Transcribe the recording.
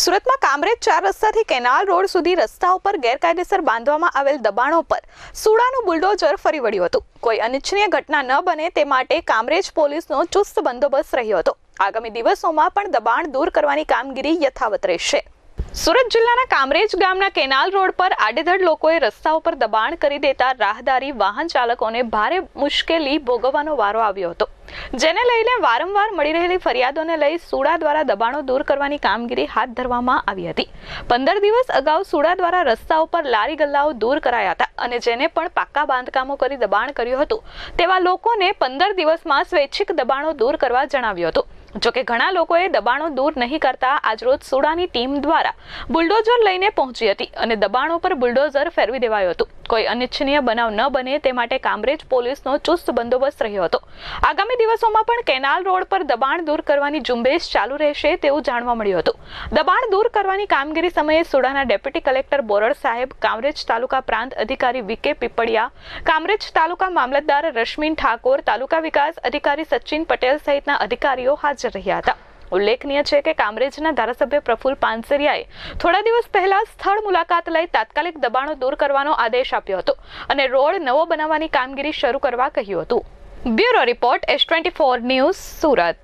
સુરતમાં કામરેજ ચાર રસ્તાથી canal road સુધી રસ્તા ઉપર ગેરકાયદેસર બાંધવામાં આવેલ દબાણો પર સુડાનું બુલડોઝર ફરી વળ્યું હતું. કોઈ અનિચ્છનીય ઘટના ન બને તે માટે કામરેજ પોલીસનો ચુસ્ત બંદોબસ્ત રહ્યો હતો. આગામી દિવસોમાં પણ દબાણ દૂર કરવાની કામગીરી યથાવત રહેશે. સુરત જિલ્લાના કામરેજ ગામના કેનાલ રોડ પર આડેધડ લોકોએ રસ્તા ઉપર દબાણ કરી દેતા રાહદારી વાહન ચાલકોને ભારે મુશ્કેલી ભોગવવાનો વારો આવ્યો હતો. જેને લઈને વારંવાર મળી રહેલી ફરિયાદોને લઈ સુડા દ્વારા દબાણો દૂર કરવાની કામગીરી હાથ ધરવામાં આવી હતી. પંદર દિવસ અગાઉ સુડા દ્વારા રસ્તા ઉપર લારી ગલ્લાઓ દૂર કરાયા હતા અને જેને પણ પાક્કા બાંધકામો કરી દબાણ કર્યું હતું, તેવા લોકોને પંદર દિવસમાં સ્વૈચ્છિક દબાણો દૂર કરવા જણાવ્યું હતું. જોકે ઘણા લોકોએ દબાણો દૂર નહીં કરતા આજરોજ સુડાની ટીમ દ્વારા બુલડોઝર લઈને પહોંચી હતી અને દબાણો પર બુલડોઝર ફેરવી દેવાયું હતું. કોઈ અનિચ્છનીય બનાવ ન બને તે માટે કામરેજ પોલીસનો ચુસ્ત બંદોબસ્ત રહ્યો હતો. આગામી દિવસોમાં પણ કેનાલ રોડ પર દબાણ દૂર કરવાની ઝુંબેશ ચાલુ રહેશે તેવું જાણવા મળ્યું હતું. દબાણ દૂર કરવાની કામગીરી સમયે સુડાના ડેપ્યુટી કલેક્ટર બોરડ સાહેબ, કામરેજ તાલુકા પ્રાંત અધિકારી વીકે પીપળિયા, કામરેજ તાલુકા મામલતદાર રશ્મિન ઠાકોર, તાલુકા વિકાસ અધિકારી સચિન પટેલ સહિતના અધિકારીઓ હાજર રહ્યા હતા. ઉલ્લેખનીય છે કે કામરેજના ધારાસભ્ય પ્રફુલ પાનસરિયાએ થોડા દિવસ પહેલા સ્થળ મુલાકાત લઈ તાત્કાલિક દબાણો દૂર કરવાનો આદેશ આપ્યો હતો અને રોડ નવો બનાવવાની કામગીરી શરૂ કરવા કહ્યું હતું. Bureau report S twenty four news Surat.